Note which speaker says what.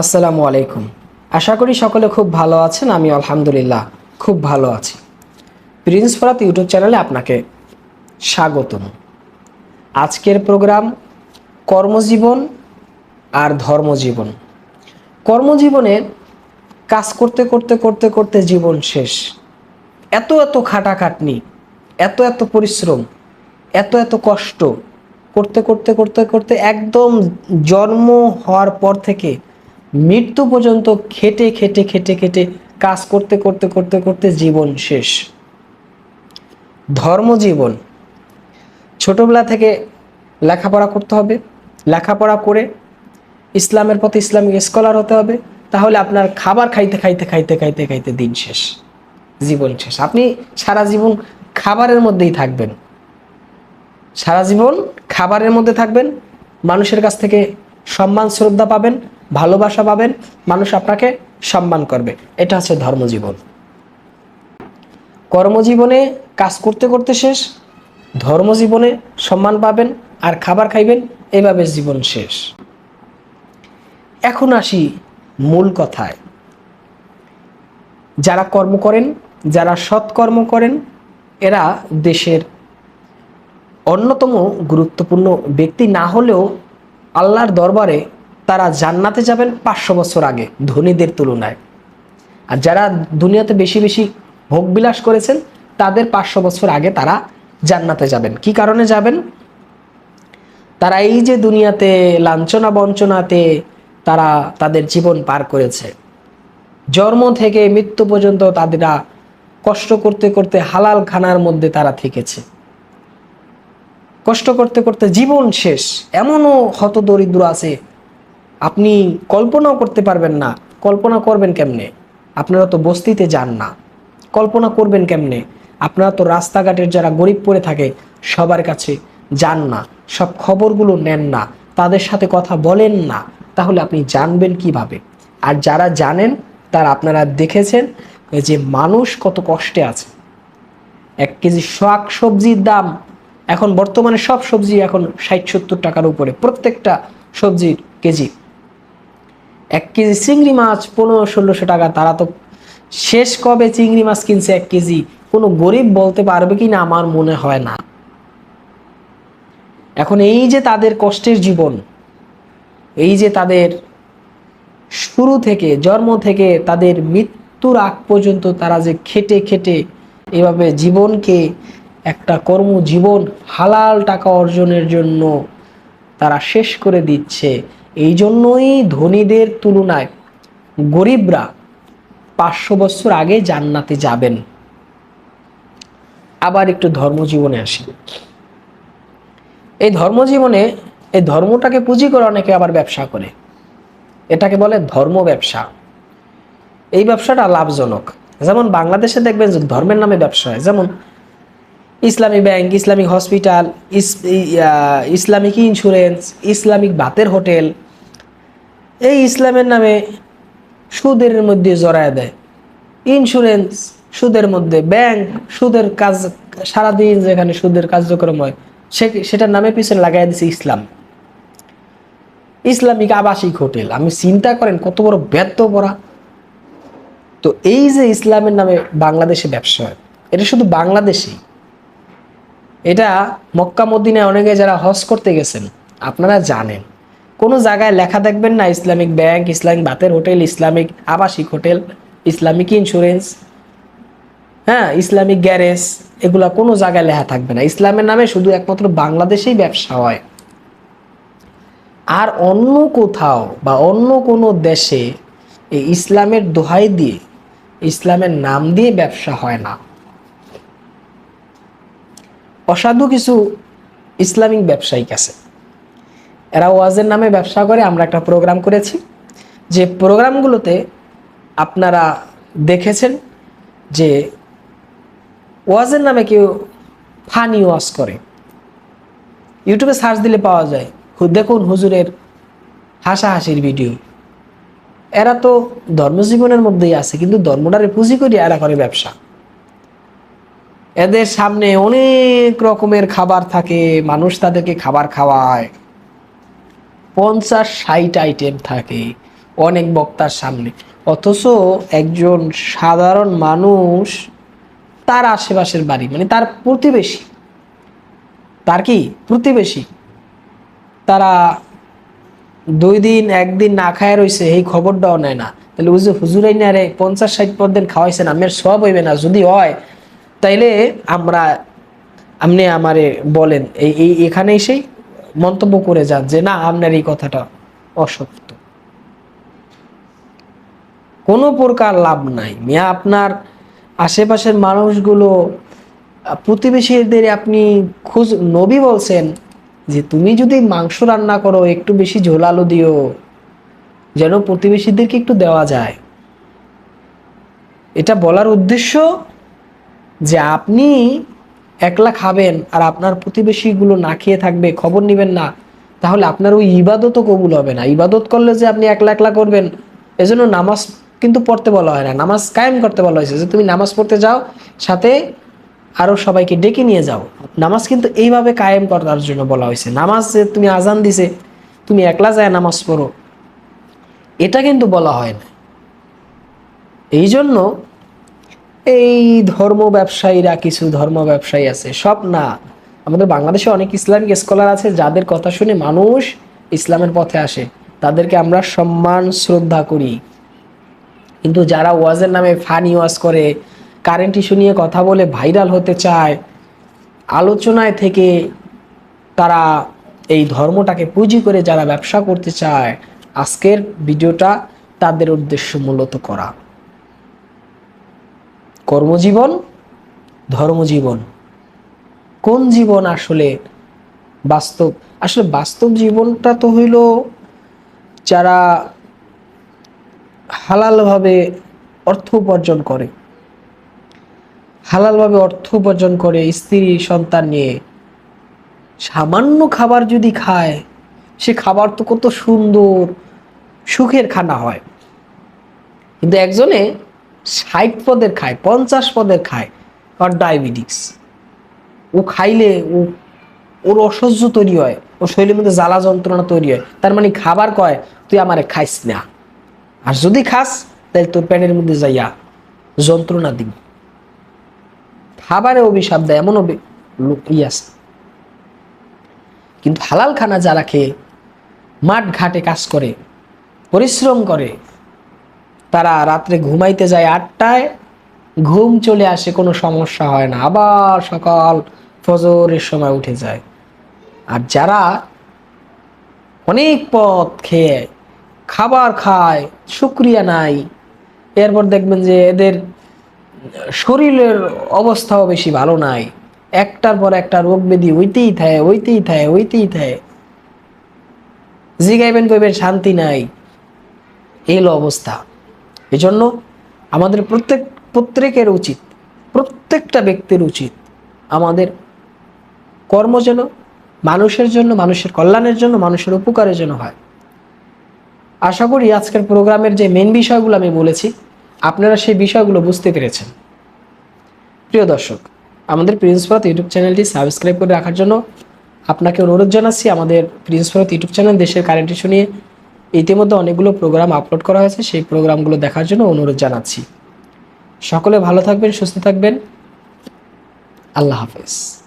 Speaker 1: আসসালামু আলাইকুম। আশা করি সকলে খুব ভালো আছেন আমি আলহামদুলিল্লাহ খুব ভালো আছি। প্রিন্স ফরাত ইউটিউব চ্যানেলে আপনাকে স্বাগতম। আজকের প্রোগ্রাম কর্মজীবন আর ধর্মজীবন। কর্মজীবনে কাজ করতে করতে করতে করতে জীবন শেষ। এত এত খাটাখাটনি, এত এত পরিশ্রম, এত এত কষ্ট করতে করতে করতে করতে একদম জন্ম হওয়ার পর থেকে মৃত্যু পর্যন্ত খেটে খেটে খেটে খেটে কাজ করতে করতে করতে করতে জীবন শেষ। ধর্মজীবন ছোটবেলা থেকে লেখাপড়া করতে হবে। লেখাপড়া করে ইসলামের পথে ইসলামিক স্কলার হতে হবে। তাহলে আপনার খাবার খাইতে খাইতে খাইতে খাইতে খাইতে দিন শেষ। জীবন শেষ। আপনি সারা জীবন খাবারের মধ্যেই থাকবেন। সারা জীবন খাবারের মধ্যে থাকবেন। মানুষের কাছ থেকে সম্মান, শ্রদ্ধা পাবেন। ভালোবাসা পাবেন, মানুষ আপনাকে সম্মান করবে। এটা হচ্ছে ধর্মজীবন। কর্মজীবনে কাজ করতে করতে শেষ, ধর্মজীবনে সম্মান পাবেন আর খাবার খাইবেন, এভাবে জীবন শেষ। এখন আসি মূল কথায়। যারা কর্ম করেন, যারা সৎকর্ম করেন, এরা দেশের অন্যতম গুরুত্বপূর্ণ ব্যক্তি না হলেও আল্লাহর দরবারে তারা জান্নাতে যাবেন পাঁচশো বছর আগে, ধনীদের তুলনায়। আর যারা দুনিয়াতে বেশি বেশি ভোগবিলাস করেছেন, তাদের পাঁচশো বছর আগে তারা জান্নাতে যাবেন। কি কারণে যাবেন? তারা এই যে দুনিয়াতে লাঞ্ছনা বঞ্চনাতে তারা তাদের জীবন পার করেছে। জন্ম থেকে মৃত্যু পর্যন্ত তাদেরা কষ্ট করতে করতে হালাল খানার মধ্যে তারা থেকেছে। কষ্ট করতে করতে জীবন শেষ। এমনও হতদরিদ্র আছে আপনি কল্পনাও করতে পারবেন না। কল্পনা করবেন কেমনে? আপনারা তো বস্তিতে যান না। কল্পনা করবেন কেমনে? আপনারা তো রাস্তাঘাটের যারা গরিব পড়ে থাকে, সবার কাছে যান না। সব খবরগুলো নেন না। তাদের সাথে কথা বলেন না। তাহলে আপনি জানবেন কীভাবে? আর যারা জানেন, তারা আপনারা দেখেছেন যে মানুষ কত কষ্টে আছে। এক কেজি শাক সবজির দাম এখন বর্তমানে সব সবজি এখন ষাট সত্তর টাকার উপরে। প্রত্যেকটা সবজির কেজি। এক কেজি চিংড়ি মাছ পনেরো, ষোলোশো টাকা। তারা তো শেষ কবে চিংড়ি মাছ কিনছে এক কেজি? কোনো গরিব বলতে পারবে কি না আমার মনে হয় না। এখন এই যে তাদের কষ্টের জীবন, এই যে তাদের শুরু থেকে, জন্ম থেকে তাদের মৃত্যুর আগ পর্যন্ত তারা যে খেটে খেটে এভাবে জীবনকে একটা কর্মজীবন, হালাল টাকা অর্জনের জন্য তারা শেষ করে দিচ্ছে এই জন্যই ধনীদের তুলনায় গরিবরা পাঁচশো বছর আগে জান্নাতে যাবেন। আবার একটু ধর্মজীবনে আসি। এই ধর্মজীবনে এই ধর্মটাকে পুঁজি করে অনেকে আবার ব্যবসা করে। এটাকে বলে ধর্ম ব্যবসা। এই ব্যবসাটা লাভজনক। যেমন বাংলাদেশে দেখবেন যে ধর্মের নামে ব্যবসা হয়। যেমন ইসলামী ব্যাংক ইসলামিক হসপিটাল, ইস- ইসলামিক ইন্স্যুরেন্স, ইসলামিক বাতের হোটেল, এই ইসলামের নামে সুদের মধ্যে জড়ায় দেয়। ইন্স্যুরেন্স সুদের মধ্যে, ব্যাংক সুদের কাজ, সারাদিন যেখানে সুদের কার্যক্রম হয়, সে, সেটার নামে পিছনে লাগাই দিছে ইসলাম। ইসলামিক আবাসিক হোটেল, আমি চিন্তা করেন কত বড় ব্যর্থ পড়া তো এই যে ইসলামের নামে বাংলাদেশে ব্যবসা হয়, এটা শুধু বাংলাদেশেই এটা মক্কা মদিনায় অনেকে যারা হজ করতে গেছেন, আপনারা জানেন। কোনো জায়গায় লেখা দেখবেন না, ইসলামিক ব্যাংক, ইসলামিক বাতের হোটেল, ইসলামিক আবাসিক হোটেল, ইসলামিক ইন্স্যুরেন্স হ্যাঁ ইসলামিক গ্যারেজ, এগুলা কোনো জায়গায় লেখা থাকবে না। ইসলামের নামে শুধু একমাত্র বাংলাদেশেই ব্যবসা হয়। আর অন্য কোথাও বা অন্য কোনো দেশে এই ইসলামের দোহাই দিয়ে, ইসলামের নাম দিয়ে ব্যবসা হয় না। অসাধু কিছু ইসলামিক ব্যবসায়িক আছে। এরা ওয়াজের নামে ব্যবসা করে, আমরা একটা প্রোগ্রাম করেছি। যে প্রোগ্রামগুলোতে আপনারা দেখেছেন যে ওয়াজের নামে কেউ ফানি ওয়াজ করে। ইউটিউবে সার্চ দিলে পাওয়া যায় দেখুন হুজুরের হাসাহাসির ভিডিও। এরা তো ধর্মজীবনের মধ্যেই আছে, কিন্তু ধর্মটারে পুঁজি করি এরা করে ব্যবসা। এদের সামনে অনেক রকমের খাবার থাকে। মানুষ তাদেরকে খাবার খাওয়ায়। পঞ্চাশ ষাট আইটেম থাকে অনেক বক্তার সামনে। অথচ একজন সাধারণ মানুষ তার আশেপাশের বাড়ি মানে তার প্রতিবেশী। তার কি? প্রতিবেশী। তারা দুই দিন, একদিন না খায় রয়েছে এই খবরটাও নেয় না। তাহলে ওই যে হুজুরাই না রে পঞ্চাশ ষাট পর দিন খাওয়াইছেন, আমের সব হইবে না, যদি হয় তাইলে আমরা আপনি আমারে বলেন, এই এখানে এসেই মন্তব্য করে যান যে না আপনার এই কথাটা অসত্য। কোনো প্রকার লাভ নাই। মিয়া আপনার আশেপাশের মানুষগুলো, প্রতিবেশীদের আপনি খোঁজ, নবী বলছেন যে তুমি যদি মাংস রান্না করো, একটু বেশি ঝোল আলু দিও, যেন প্রতিবেশীদেরকে একটু দেওয়া যায়। এটা বলার উদ্দেশ্য যে আপনি একলা খাবেন আর আপনার প্রতিবেশীগুলো না খেয়ে থাকবে, খবর নেবেন না, তাহলে আপনার ওই ইবাদতও কবুল হবে না। ইবাদত করলে যে আপনি একলা একলা করবেন, এজন্য নামাজ কিন্তু পড়তে বলা হয় না। নামাজ কায়েম করতে বলা হয়েছে যে তুমি নামাজ পড়তে যাও, সাথে আরও সবাইকে ডেকে নিয়ে যাও। নামাজ কিন্তু এইভাবে কায়েম করার জন্য বলা হয়েছে। নামাজ যে তুমি আজান দিছে, তুমি একলা যায় নামাজ পড়ো, এটা কিন্তু বলা হয় না। এই জন্য এই ধর্ম ব্যবসায়ীরা, কিছু ধর্ম ব্যবসায়ী আছে, সব না। আমাদের বাংলাদেশে অনেক ইসলামিক স্কলার আছে, যাদের কথা শুনে মানুষ ইসলামের পথে আসে। তাদেরকে আমরা সম্মান, শ্রদ্ধা করি। কিন্তু যারা ওয়াজের নামে ফানি ওয়াজ করে কারেন্ট ইস্যু নিয়ে কথা বলে ভাইরাল হতে চায়, আলোচনায় থেকে তারা এই ধর্মটাকে পুঁজি করে যারা ব্যবসা করতে চায়, আজকের ভিডিওটা তাদের উদ্দেশ্য মূলত করা। কর্মজীবন, ধর্মজীবন। কোন জীবন আসলে বাস্তব? আসলে বাস্তব জীবনটা তো হইল যারা হালালভাবে অর্থ উপার্জন করে। হালালভাবে অর্থ উপার্জন করে স্ত্রী, সন্তান নিয়ে। সামান্য খাবার যদি খায়, সে খাবার তো কত সুন্দর, সুখের খানা হয়। কিন্তু একজনে ষাট পদের খায়, পঞ্চাশ পদের খায় আর ডায়াবেটিক্স ও খাইলে ও, ওর অসহ্য তৈরি হয় ওর শরীরের মধ্যে জ্বালা যন্ত্রণা তৈরি হয়। তার মানে খাবার কয়, তুই আমারে খাইস না। আর যদি খাস তাহলে তোর প্যানের মধ্যে যাইয়া যন্ত্রণা দিবি। খাবারে অভিশাপ দেয় এমন লোক আছে। কিন্তু হালাল খানা যারা খেয়ে মাঠ ঘাটে কাজ করে, পরিশ্রম করে তারা রাত্রে ঘুমাইতে যায় আটটায়, ঘুম চলে আসে, কোনো সমস্যা হয় না। আবার সকাল ফজরের সময় উঠে যায়। আর যারা অনেক পথ খেয়ে খাবার খায়, শুক্রিয়া নাই, এরপর দেখবেন যে এদের শরীরের অবস্থাও বেশি ভালো নাই। একটার পর একটা রোগ ব্যাধি ওইতেই থাকে ওইতেই থাকে ওইতেই থাকে। জিগাইবেন কইবেন শান্তি নাই। এই হলো অবস্থা। এজন্য আমাদের প্রত্যেক, প্রত্যেকের উচিত, প্রত্যেকটা ব্যক্তির উচিত আমাদের কর্ম যেন মানুষের জন্য, মানুষের কল্যাণের জন্য, মানুষের উপকারের জন্য হয়। আশা করি আজকের প্রোগ্রামের যে মেন বিষয়গুলো আমি বলেছি, আপনারা সেই বিষয়গুলো বুঝতে পেরেছেন। প্রিয় দর্শক, আমাদের প্রিন্সপাত ইউটিউব চ্যানেলটি সাবস্ক্রাইব করে রাখার জন্য আপনাকে অনুরোধ জানাচ্ছি আমাদের প্রিন্সপাত ইউটিউব চ্যানেল দেশের কারেন্ট ইস্যু নিয়ে। ইতিমধ্যে অনেকগুলো প্রোগ্রাম আপলোড করা হয়েছে, সেই প্রোগ্রামগুলো দেখার জন্য অনুরোধ জানাচ্ছি। সকলে ভালো থাকবেন, সুস্থ থাকবেন। আল্লাহ হাফেজ।